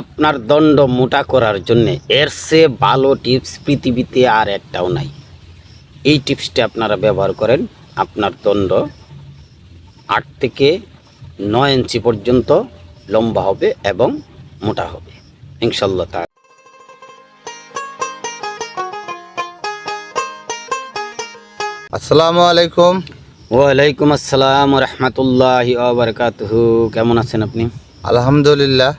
আপনার দণ্ড মোটা করার জন্য এর চেয়ে ভালো টিপস পৃথিবীতে আর একটাও নাই। এই টিপসটা আপনারা ব্যবহার করেন আপনার দণ্ড আট থেকে নয় ইঞ্চি পর্যন্ত লম্বা হবে এবং মোটা হবে। ইনশাল্লাহ তা আসসালামু আলাইকুম। ওয়ালাইকুম আসসালাম রহমতুল্লাহ বারকাতহু। কেমন আছেন আপনি? আলহামদুলিল্লাহ।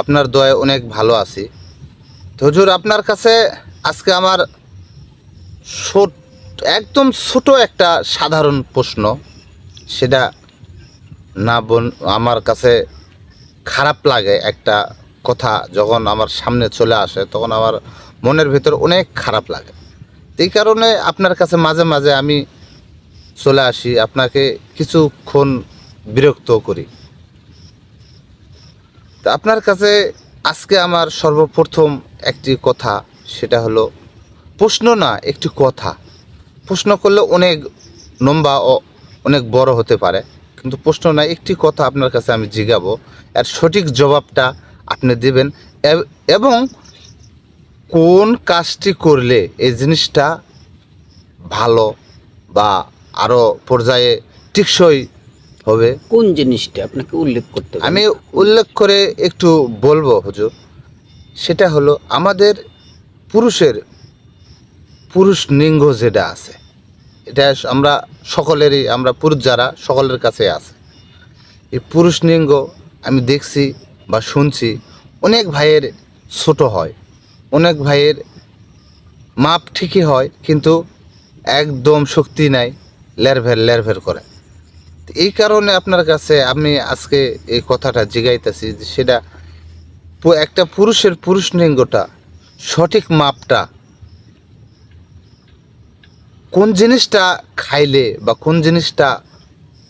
আপনার দয়ে অনেক ভালো আছি। তো আপনার কাছে আজকে আমার একদম ছোট একটা সাধারণ প্রশ্ন। সেটা না বোন আমার কাছে খারাপ লাগে একটা কথা যখন আমার সামনে চলে আসে, তখন আমার মনের ভিতর অনেক খারাপ লাগে। এই কারণে আপনার কাছে মাঝে মাঝে আমি চলে আসি, আপনাকে কিছুক্ষণ বিরক্ত করি। তা আপনার কাছে আজকে আমার সর্বপ্রথম একটি কথা, সেটা হলো, প্রশ্ন না, একটি কথা। প্রশ্ন করলে অনেক লম্বা ও অনেক বড় হতে পারে, কিন্তু প্রশ্ন না, একটি কথা আপনার কাছে আমি জিগাবো। এর সঠিক জবাবটা আপনি দেবেন, এবং কোন কাজটি করলে এই জিনিসটা ভালো বা আরও পর্যায়ে টিকসই হবে। কোন জিনিসটা আপনাকে উল্লেখ করতে হবে? আমি উল্লেখ করে একটু বলব হুজুর। সেটা হলো আমাদের পুরুষের পুরুষ লিঙ্গ যেটা আছে এটা আমরা সকলেরই আমরা পুরুষ যারা সকলের কাছে আছে। এই পুরুষ লিঙ্গ আমি দেখছি বা শুনছি অনেক ভাইয়ের ছোট হয় অনেক ভাইয়ের মাপ ঠিকই হয় কিন্তু একদম শক্তি নাই লেরভের লেরভের করে। এই কারণে আপনার কাছে আমি আজকে এই কথাটা জিগাইতেছি যে সেটা একটা পুরুষের পুরুষ লিঙ্গটা সঠিক মাপটা কোন জিনিসটা খাইলে বা কোন জিনিসটা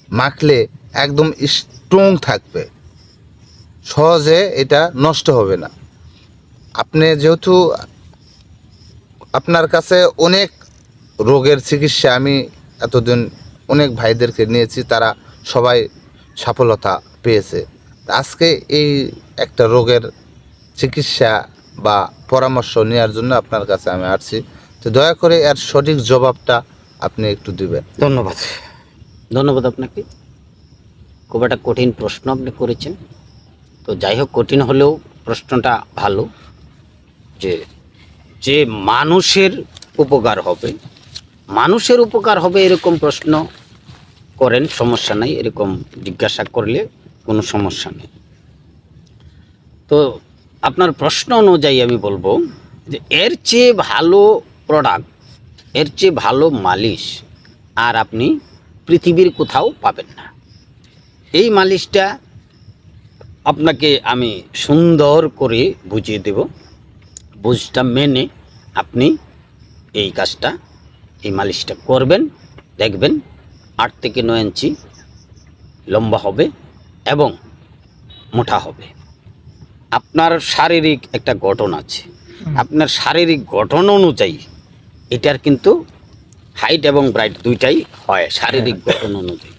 মাখলে একদম স্ট্রং থাকবে। সহজে এটা নষ্ট হবে না। আপনি যেহেতু আপনার কাছে অনেক রোগের চিকিৎসা আমি এতদিন অনেক ভাইদেরকে নিয়েছি, তারা সবাই সফলতা পেয়েছে। আজকে এই একটা রোগের চিকিৎসা বা পরামর্শ নেওয়ার জন্য আপনার কাছে আমি আসছি। তো দয়া করে এর সঠিক জবাবটা আপনি একটু দিবেন। ধন্যবাদ। ধন্যবাদ আপনাকে। খুব একটা কঠিন প্রশ্ন আপনি করেছেন। তো যাই হোক, কঠিন হলেও প্রশ্নটা ভালো যে যে মানুষের উপকার হবে মানুষের উপকার হবে এরকম প্রশ্ন করেন, সমস্যা নাই, এরকম জিজ্ঞাসা করলে কোনো সমস্যা নেই। তো আপনার প্রশ্ন অনুযায়ী আমি বলব যে এর চেয়ে ভালো প্রোডাক্টের চেয়ে ভালো মালিশ আর আপনি পৃথিবীর কোথাও পাবেন না। এই মালিশটা আপনাকে আমি সুন্দর করে বুঝিয়ে দেব। বুঝটা মেনে আপনি এই কাজটা এই মালিশটা করবেন দেখবেন আট থেকে নয় ইঞ্চি লম্বা হবে এবং মোটা হবে। আপনার শারীরিক একটা গঠন আছে। আপনার শারীরিক গঠন অনুযায়ী এটার কিন্তু হাইট এবং ব্রাইট দুইটাই হয় শারীরিক গঠন অনুযায়ী।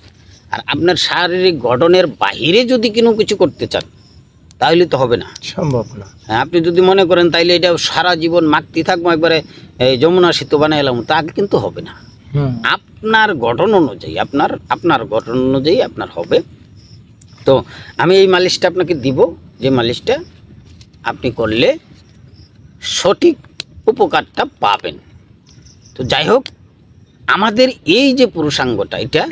আর আপনার শারীরিক গঠনের বাহিরে যদি কোনো কিছু করতে চান তাহলে তো হবে না। সম্ভব না। হ্যাঁ আপনি যদি মনে করেন তাইলে এটা সারা জীবন মাখতে থাকব একবারে এই যমুনা সেতু বানাই এলাম তা কিন্তু হবে না। আপনার গঠন অনুযায়ী আপনার আপনার গঠন অনুযায়ী আপনার হবে। তো আমি এই মালিশটা আপনাকে দিব যে মালিশটা আপনি করলে সঠিক উপকারটা পাবেন। তো যাই হোক আমাদের এই যে পুরুষাঙ্গটা এটা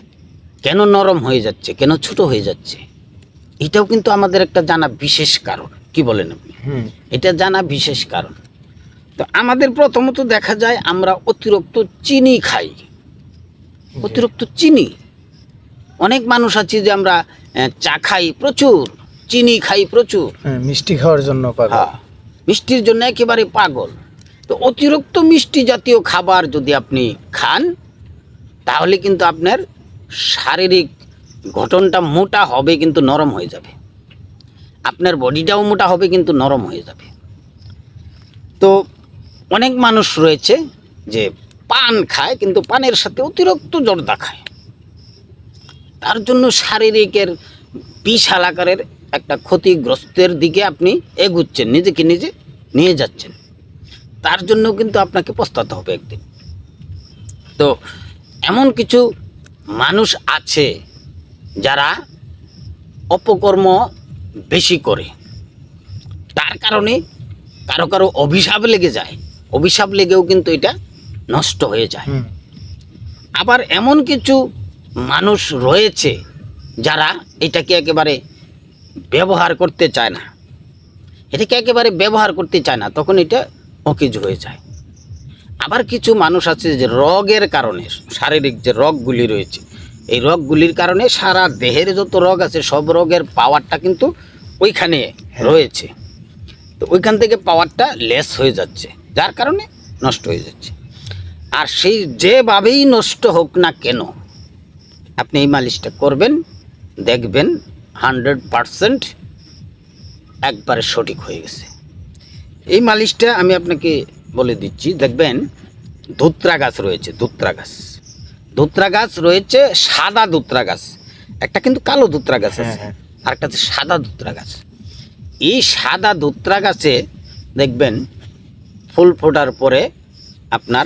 কেন নরম হয়ে যাচ্ছে কেন ছোট হয়ে যাচ্ছে? এটাও কিন্তু আমাদের একটা জানা বিশেষ কারণ। কি বলেন আপনি? হুম। এটা জানা বিশেষ কারণ। তো আমাদের প্রথমত দেখা যায় আমরা অতিরিক্ত চিনি খাই। অতিরিক্ত চিনি। অনেক মানুষ আছে যে আমরা চা খাই প্রচুর চিনি খাই প্রচুর। হ্যাঁ, মিষ্টি খাওয়ার জন্য হ্যাঁ মিষ্টির জন্য একেবারে পাগল। তো অতিরিক্ত মিষ্টি জাতীয় খাবার যদি আপনি খান তাহলে কিন্তু আপনার শারীরিক গঠনটা মোটা হবে কিন্তু নরম হয়ে যাবে। আপনার বডিটাও মোটা হবে কিন্তু নরম হয়ে যাবে। তো অনেক মানুষ রয়েছে যে পান খায় কিন্তু পানের সাথে অতিরিক্ত জর্দা খায়। তার জন্য শারীরিকের বিশাল আকারের একটা ক্ষতিগ্রস্তের দিকে আপনি এগুচ্ছেন, নিজেকে নিজে নিয়ে যাচ্ছেন। তার জন্য কিন্তু আপনাকে পস্তাতে হবে একদিন। তো এমন কিছু মানুষ আছে যারা অপকর্ম বেশি করে। তার কারণে কারও কারও অভিশাপ লেগে যায়। অভিশাপ লেগেও কিন্তু এটা নষ্ট হয়ে যায়। আবার এমন কিছু মানুষ রয়েছে যারা এটাকে একেবারে ব্যবহার করতে চায় না। এটাকে একেবারে ব্যবহার করতে চায় না তখন এটা অকেজ হয়ে যায়। আবার কিছু মানুষ আছে যে রোগের কারণে শারীরিক যে রোগগুলি রয়েছে এই রোগগুলির কারণে সারা দেহের যত রোগ আছে সব রোগের পাওয়ারটা কিন্তু ওইখানে রয়েছে। তো ওইখান থেকে পাওয়ারটা লেস হয়ে যাচ্ছে যার কারণে নষ্ট হয়ে যাচ্ছে। আর সেই যেভাবেই নষ্ট হোক না কেন আপনি এই মালিশটা করবেন দেখবেন হান্ড্রেড পারসেন্ট একবারে সঠিক হয়ে গেছে। এই মালিশটা আমি আপনাকে বলে দিচ্ছি দেখবেন ধুত্রা গাছ রয়েছে ধুত্রা গাছ ধুত্রা গাছ রয়েছে সাদা ধুত্রা গাছ। একটা কিন্তু কালো ধুত্রা গাছ আছে আর একটা হচ্ছে সাদা ধুত্রা গাছ। এই সাদা ধুত্রা গাছে দেখবেন ফুল ফোটার পরে আপনার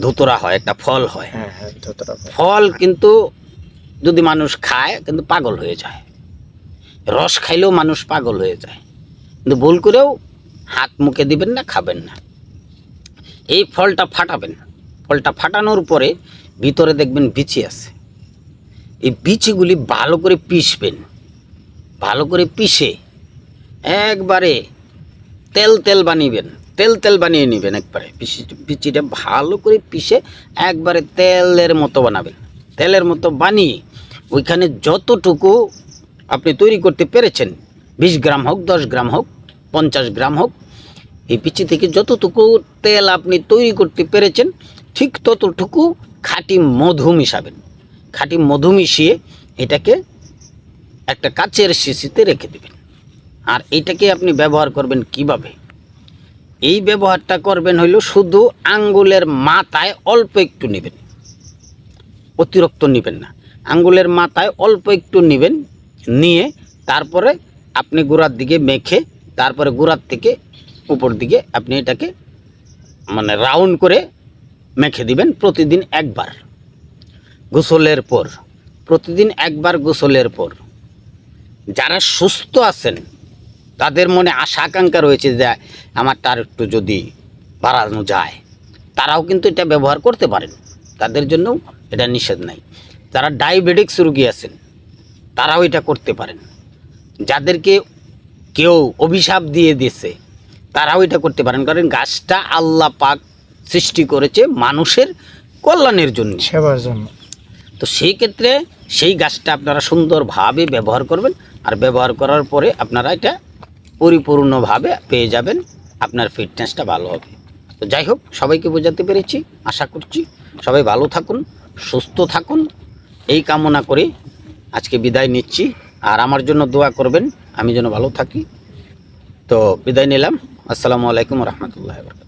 ধুতরা হয় একটা ফল হয়। হ্যাঁ হ্যাঁ ফল। ফল কিন্তু যদি মানুষ খায় কিন্তু পাগল হয়ে যায়। রস খাইলেও মানুষ পাগল হয়ে যায়। কিন্তু ভুল করেও হাত মুখে দিবেন না খাবেন না। এই ফলটা ফাটাবেন। ফলটা ফাটানোর পরে ভিতরে দেখবেন বিচি আছে। এই বিচিগুলি ভালো করে পিষবেন। ভালো করে পিষে একবারে তেল তেল বানিবেন। তেল তেল বানিয়ে নেবেন একবারে। বিচিটা ভালো করে পিষে একবারে তেলের মতো বানাবেন। তেলের মতো বানিয়ে ওইখানে যতটুকু আপনি তৈরি করতে পেরেছেন, বিশ গ্রাম হোক, দশ গ্রাম হোক, পঞ্চাশ গ্রাম হোক, এই পিচি থেকে যতটুকু তেল আপনি তৈরি করতে পেরেছেন ঠিক ততটুকু খাঁটি মধু মিশাবেন খাঁটি মধু মিশিয়ে এটাকে একটা কাচের শিশিতে রেখে দেবেন। আর এটাকে আপনি ব্যবহার করবেন কীভাবে? এই ব্যবহারটা করবেন হইল শুধু আঙ্গুলের মাথায় অল্প একটু নেবেন। অতিরিক্ত নেবেন না। আঙ্গুলের মাথায় অল্প একটু নেবেন, নিয়ে তারপরে আপনি গোড়ার দিকে মেখে তারপরে গোড়ার থেকে উপর দিকে আপনি এটাকে মানে রাউন্ড করে মেখে দিবেন প্রতিদিন একবার। গোসলের পর, প্রতিদিন একবার গোসলের পর। যারা সুস্থ আছেন, তাদের মনে আশা আকাঙ্ক্ষা রয়েছে যে আমার তার একটু যদি বাড়ানো যায়, তারাও কিন্তু এটা ব্যবহার করতে পারেন। তাদের জন্য এটা নিষেধ নাই। যারা ডায়াবেটিক্স রুগী আছেন, তারাও এটা করতে পারেন। যাদেরকে কেউ অভিশাপ দিয়ে দিয়েছে, তারাও এটা করতে পারেন। কারণ গাছটা আল্লাহ পাক সৃষ্টি করেছে মানুষের কল্যাণের জন্য। সেবার জন্য। তো সেই ক্ষেত্রে সেই গাছটা আপনারা সুন্দরভাবে ব্যবহার করবেন আর ব্যবহার করার পরে আপনারা এটা পরিপূর্ণভাবে পেয়ে যাবেন আপনার ফিটনেসটা ভালো হবে। তো যাই হোক সবাইকে বোঝাতে পেরেছি আশা করছি সবাই ভালো থাকুন সুস্থ থাকুন। এই কামনা করে আজকে বিদায় নিচ্ছি। আর আমার জন্য দোয়া করবেন আমি যেন ভালো থাকি। তো বিদায় নিলাম। আসসালামু আলাইকুম রহমতুল্লাহ বরকাত